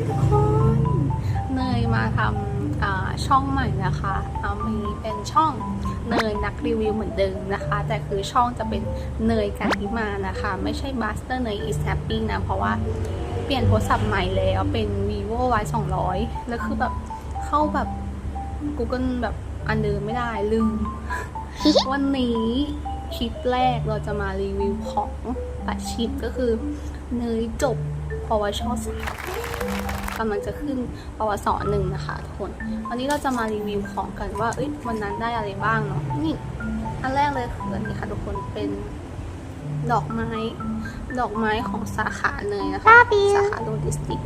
ทุกคนเนยมาทำอ่าช่องใหม่นะคะอ่ามีเป็นช่องเนยนักรีวิวเหมือนเดิมนะคะ แต่คือช่องจะเป็นเนยกันทิมานะคะ ไม่ใช่ Master เนย is happy นะ เพราะว่าเปลี่ยนโทรศัพท์ใหม่แล้วเป็น vivo y 200 แล้วคือแบบเข้าแบบ Google แบบอันเดิมไม่ได้ลืม วันนี้คลิปแรกเราจะมารีวิวของปัดชิปก็คือเนยจบ ปวชสามกำลังจะขึ้นปวสหนึ่งนะคะทุกคนวันนี้เราจะมารีวิวของกันว่าเอ้ยวันนั้นได้อะไรบ้างเนาะนี่อันแรกเลยคืออันนี้ค่ะทุกคนเป็นดอกไม้ ดอกไม้ของสาขาเนยนะคะ Love you สาขาโลจิสติก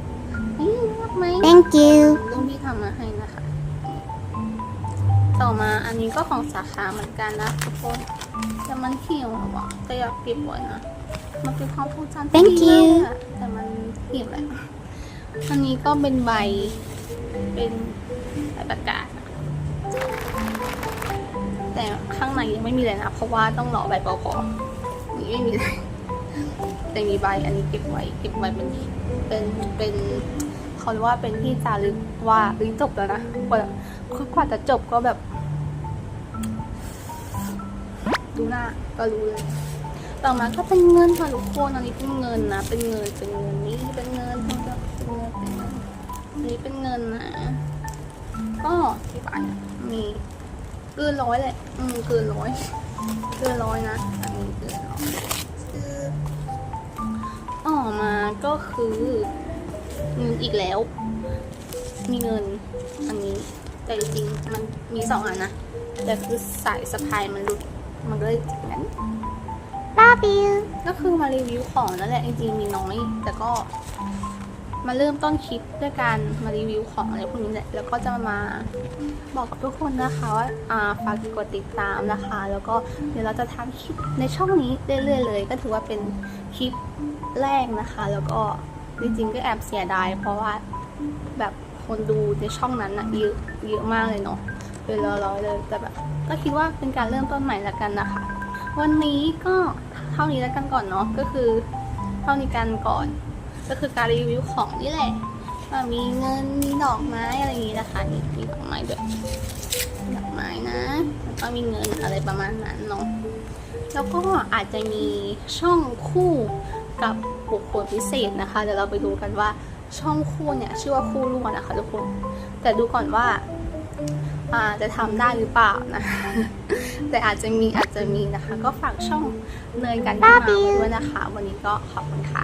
นี่รักไหม Thank you รุ่นพี่ทำมาให้นะคะ ต่อมาอันนี้ก็ของสาขาเหมือนกันนะทุกคนแต่มันเหี่ยวแล้วอะแต่อยากเก็บไว้นะ มันเป็นความทรงจำที่ Thank ดี you มากอะแต่มันเหี่ยวแล้วอันนี้ก็เป็นใบ เป็นใบประกาศ แต่ข้างในยังไม่มีเลยนะ เพราะว่าต้องรอใบปพนี่ไม่มีเลยแต่มีใบอันนี้เก็บไว้ เก็บไว้เป็นเป็นเป็นเขาเรียกว่าเป็นที่จารึกว่าเอ้ยจบแล้วนะกว่าคือกว่าจะจบก็แบบ ดูหน้าก็รู้เลย ต่อมาก็เป็นเงินค่ะทุกคนอันนี้เป็นเงินนะ เป็นเงิน เป็นเงินนี่เป็นเงินเป็นเงินเป็นเงินเป็นเงินอันนี้เป็นเงินนะ ก็ที่บ้านมีเกินร้อยเลย อืมเกินร้อยเกินร้อยนะ อันนี้เกินร้อยอต่อมาก็คือเงินอีกแล้ว มีเงิน อันนี้ แต่จริงๆมันมีสองอันนะ แต่คือสายสะพายมันหลุด มันก็เลยแบบนั้น Love you ก็คือมารีวิวของนั่นแหละจริงๆมีน้อยแต่ก็มาเริ่มต้นคลิปด้วยการมารีวิวของอะไรพวกนี้แหละแล้วก็จะมาบอกกับทุกคนนะคะว่าอ่าฝากกดติดตามนะคะ แล้วก็เดี๋ยวเราจะทำคลิปในช่องนี้เรื่อยๆเลย ก็ถือว่าเป็นคลิปแรกนะคะ แล้วก็จริงๆก็แอบเสียดาย เพราะว่าแบบคนดูในช่องนั้นนะเยอะเยอะมากเลยเนาะเป็นร้อยๆเลยแต่แบบก็คิดว่าเป็นการเริ่มต้นใหม่ละกันนะคะ วันนี้ก็ เท่านี้แล้วกันก่อนเนาะก็คือเท่านี้กันก่อน ก็คือการรีวิวของนี่แหละว่ามีเงินมีดอกไม้อะไรอย่างนี้นะคะนี่มีดอกไม้ด้วยดอกไม้นะแล้วก็มีเงินอะไรประมาณนั้นเนาะแล้วก็อาจจะมีช่องคู่กับบุคคลพิเศษนะคะเดี๋ยวเราไปดูกันว่าช่องคู่เนี่ยชื่อว่าคู่รั่วนะคะทุกคน แต่ดูก่อนว่าอ่าจะทำได้หรือเปล่านะ แต่อาจจะมีอาจจะมีนะคะ ก็ฝากช่องเนยกันมาด้วยนะคะ วันนี้ก็ขอบคุณค่ะ